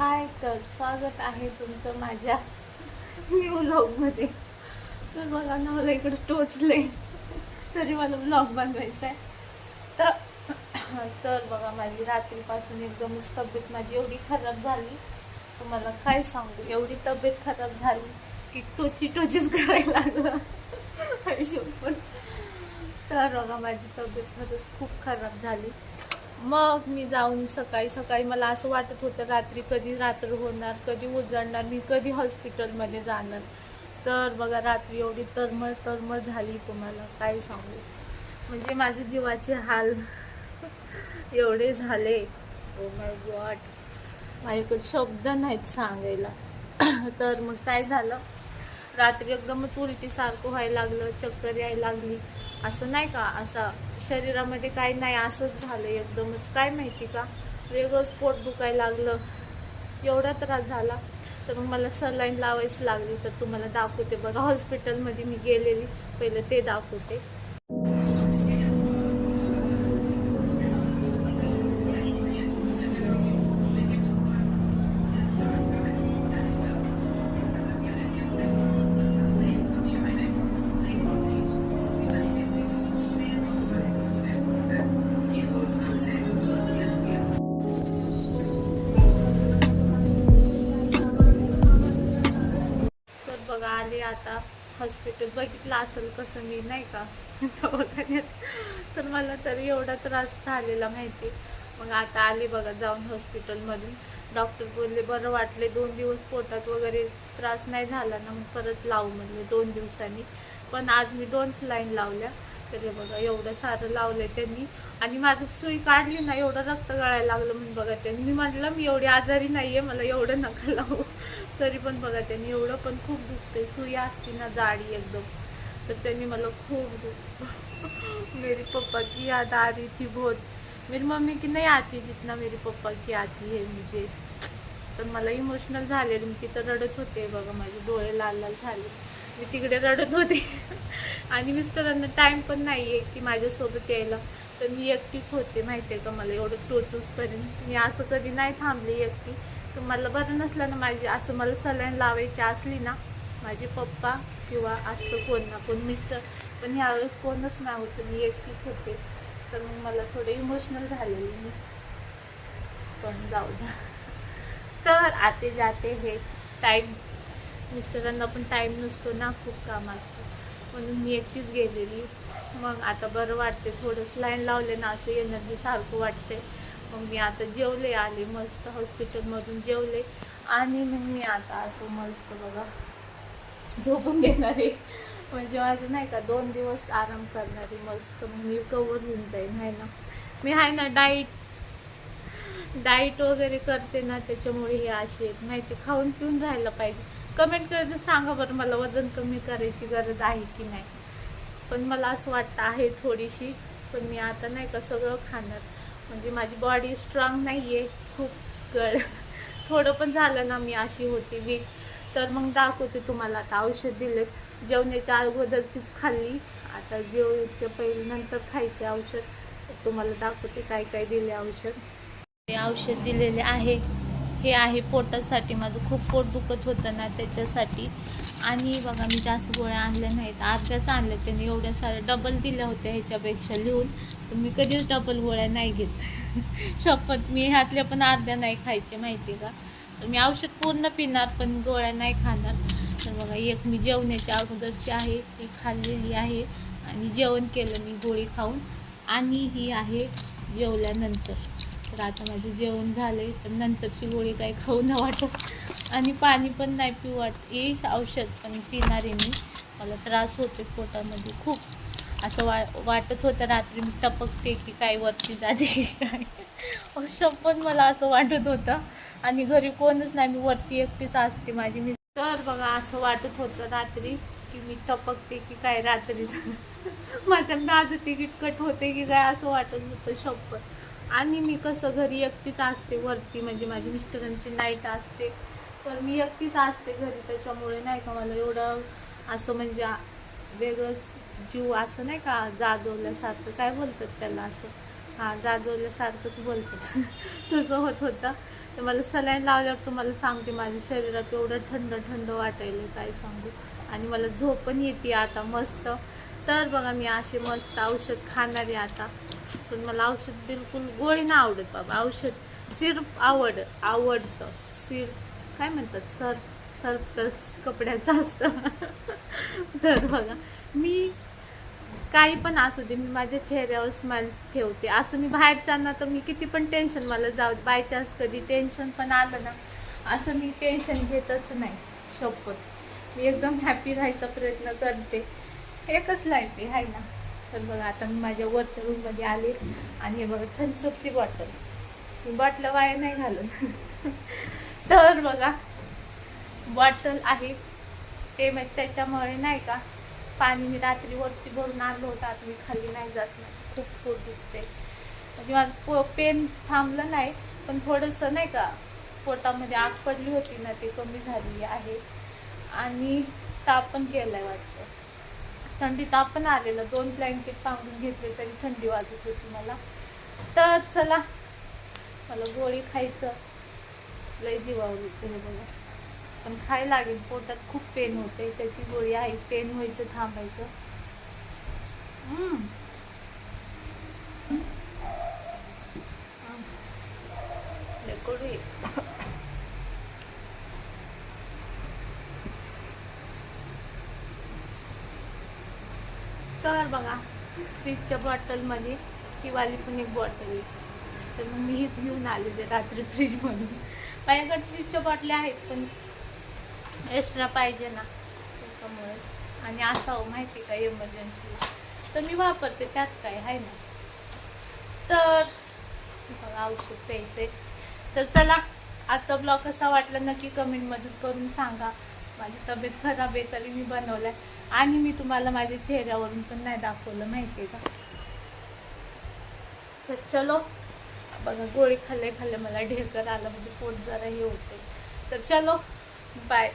हाय तर स्वागत आहे तुमचं माझ्या न्यू ब्लॉगमध्ये तर बघा ना मला इकडे टोचले. तरी मला ब्लॉग बनवायचा आहे तर तर बघा माझी रात्रीपासून एकदमच तब्येत माझी एवढी खराब झाली. तुम्हाला काय सांगू एवढी तब्येत खराब झाली की टोची टोचीच करायला लागलं. पण तर बघा माझी तब्येत खरंच खूप खराब झाली. मग मी जाऊन सकाळी सकाळी मला असं वाटत होतं रात्री कधी रात्र होणार कधी उजळणार मी कधी हॉस्पिटलमध्ये जाणार. तर बघा रात्री एवढी तरमळ तरमळ झाली तुम्हाला काय सांगू? म्हणजे माझे जीवाचे हाल एवढे झाले. ओ माय गॉड माझ्याकडे शब्द नाहीत सांगायला. तर मग काय झालं? रात्री एकदमच उलटीसारखं व्हायला लागलं चक्कर यायला लागली. असं नाही का असं शरीरामध्ये काही नाही असंच झालं एकदमच. काय माहिती का? वेगळंच पोट दुखायला लागलं. एवढा त्रास झाला. तर मग मला सलाईन लावायची लागली. तर तुम्हाला दाखवते बघा हॉस्पिटलमध्ये मी गेलेली. पहिलं ते दाखवते. आता हॉस्पिटल बघितलं असेल कसं मी नाही का? दवाखान्यात तर मला तरी एवढा त्रास झालेला माहिती. मग आता आले बघा जाऊन हॉस्पिटलमधून डॉक्टर बोलले बरं वाटले दोन दिवस पोटात वगैरे त्रास नाही झाला ना मग परत लावू म्हणले दोन दिवसांनी. पण आज मी दोन लाईन लावल्या. तरी बघा एवढं सारं लावलं त्यांनी. आणि माझं सुई काढली ना एवढं रक्त गळायला लागलं म्हणून बघा त्यांनी. मी म्हटलं मी एवढी आजारी नाहीये मला एवढं नका लावू. तरी पण बघा त्यांनी एवढं पण खूप दुखते सुई असते ना जाडी एकदम. तर त्यांनी मला खूप दुख मेरी पप्पा की याद आ रही थी बहुत. मेरी मम्मी की नाही आती जितना मेरी पप्पा की आती है मुझे. तर मला इमोशनल झालेली मी तिथं रडत होते बघा माझे डोळे लाल लाल झाले. मी तिकडे रडत होते. आणि मिस्टरांना टाईम पण नाही आहे की माझ्यासोबत यायला. तर मी एकटीच होते माहिती आहे का? मला एवढं टोचूसपर्यंत. मी असं कधी नाही थांबली एकटी. तर मला बरं नसलं ना माझी असं मला सलाईन लावायची असली ना माझे पप्पा किंवा असतं कोण ना कोण मिस्टर पण ह्यावेळेस कोणच नाही होतं मी एकटीच होते. तर मग मला थोडे इमोशनल झालेली मी. पण जाऊ द्या तर आते जाते हे टाईम मिस्टरांना पण टाईम नसतो ना खूप काम असतं. म्हणून मी एकटीच गेलेली. मग आता बरं वाटते थोडंसं लाईन लावले ना असं एनर्जी सारखं वाटते मग मी आता जेवले आले मस्त हॉस्पिटलमधून जेवले. आणि मग मी आता असं मस्त बघा झोपून घेणार आहे. म्हणजे माझं नाही का दोन दिवस आराम करणारी मस्त मग मी कवर होऊन जाईन आहे ना. मी आहे ना डाईट डाईट वगैरे करते ना त्याच्यामुळे हे अशी आहेत. माहिती खाऊन पिऊन राहायला पाहिजे. कमेंट करून सांगा बरं मला वजन कमी करायची गरज आहे की नाही. पण मला असं वाटतं आहे थोडीशी पण मी आता नाही का सगळं खाणार. म्हणजे माझी बॉडी स्ट्रॉंग नाही आहे खूप गळ थोडं पण झालं ना मी अशी होती वीक तर मग दाखवते तुम्हाला आता औषध दिलेत जेवण्याच्या अगोदरचीच खाल्ली. आता जेवण्याच्या पहिले नंतर खायचे औषध. तुम्हाला दाखवते काय काय दिले औषध. हे औषध दिलेले आहे. हे आहे पोटासाठी. माझं खूप पोट दुखत होतं ना त्याच्यासाठी. आणि बघा मी जास्त गोळ्या आणल्या नाहीत. अर्ध्याच आणल्या. त्याने एवढ्या साऱ्या डबल दिल्या होत्या ह्याच्यापेक्षा लिहून. पण मी कधीच डबल गोळ्या नाही घेत. शपथ मी ह्यातल्या पण अर्ध्या नाही खायचे माहिती का? तर मी औषध पूर्ण पिणार पण गोळ्या नाही खाणार. तर बघा एक मी जेवण्याच्या अगोदरची आहे ती खाल्लेली आहे. आणि जेवण केलं मी गोळी खाऊन. आणि ही आहे जेवल्यानंतर. तर आता माझं जेवण झालं आहे पण नंतरची गोळी काही खाऊ न वाटत. आणि पाणी पण नाही पिऊ वाट येईल औषध पण पिणार आहे मी. मला त्रास होतो पोटामध्ये खूप. असं वा वाटत होतं रात्री मी टपकते की काय वरती जाते की काय. असं पण मला असं वाटत होतं. आणि घरी कोणच नाही मी वरती एकटीच असते माझी. मी तर बघा असं वाटत होतं रात्री की मी टपकते की काय रात्रीच. माझं माझं तिकीट कट होते की काय असं वाटत होतं शपथ आणि मी कसं घरी एकटीच असते वरती म्हणजे माझी मिस्टरांची नाईट असते. तर मी एकटीच असते घरी त्याच्यामुळे नाही का मला एवढं असं म्हणजे वेगळंच जीव असं नाही का जाजवल्यासारखं काय बोलतात त्याला असं. हां जाजवल्यासारखंच बोलतात. तसं होत होतं. तर मला सलाईन लावल्यावर तुम्हाला सांगते माझ्या शरीरात एवढं थंड थंड वाटायला काय सांगू. आणि मला झोप पण येते आता मस्त. तर बघा मी असे मस्त औषध खाणारे आता. पण मला औषध बिलकुल गोळी ना आवडत बाबा. औषध सिर्फ आवड आवडतं. सिर काय म्हणतात? सर सर्फ तर कपड्याचं असतं. तर बघा मी काही पण असू दे मी माझ्या चेहऱ्यावर स्माइल ठेवते. असं मी बाहेर जाणार तर मी किती पण टेन्शन मला जाऊ बाय चान्स कधी टेन्शन पण आलं ना असं मी टेन्शन घेतच नाही शपथ. मी एकदम हॅपी राहायचा प्रयत्न करते. एकच लाईफ आहे हाय ना? तर बघा आता मी माझ्या वरच्या रूममध्ये आले आणि हे बघा थम्सअपची बॉटल मी बॉटल वाया नाही घालत. तर बघा बॉटल आहे. ते मग त्याच्यामुळे नाही का पाणी मी रात्री वरती भरून आणलं होतं आता मी खाली नाही जात माझं खूप पोट दुखते म्हणजे माझं पो पेन थांबलं नाही पण थोडंसं नाही का पोटामध्ये आग पडली होती ना ते कमी झाली आहे. आणि ताप पण केलाय वाटतं. थंडी ताप पण आलेलं दोन ब्लँकेट पांघरून घेतले तरी थंडी वाजत होती मला. तर चला मला गोळी खायचं. लय जीवावर हे बघा. पण खाय लागेल. पोटात खूप पेन होते. त्याची गोळी आहे. पेन व्हायचं थांबायचं. तर बघा फ्रीजच्या बॉटलमध्ये ही वाली पण एक बॉटल आहे. तर मग मी हीच घेऊन आलेले रात्री फ्रीजमधून माझ्याकडे फ्रीजच्या बाटल्या आहेत पण एक्स्ट्रा पाहिजे ना. त्याच्यामुळे. आणि असावं माहिती का इमर्जन्सीला तर मी वापरते त्यात काय आहे ना. तर बघा औषध प्यायचे तर चला आजचा ब्लॉग कसा वाटला नक्की कमेंटमधून करून सांगा. माझी तब्येत खराब आहे तरी मी बनवलाय. आणि मी तुम्हाला माझ्या चेहऱ्यावरून पण नाही दाखवलं माहिती आहे का? तर चलो बघा गोळी खाल्ले खाल्ले मला ढेकर आलं म्हणजे पोट जरा हे होते तर चलो बाय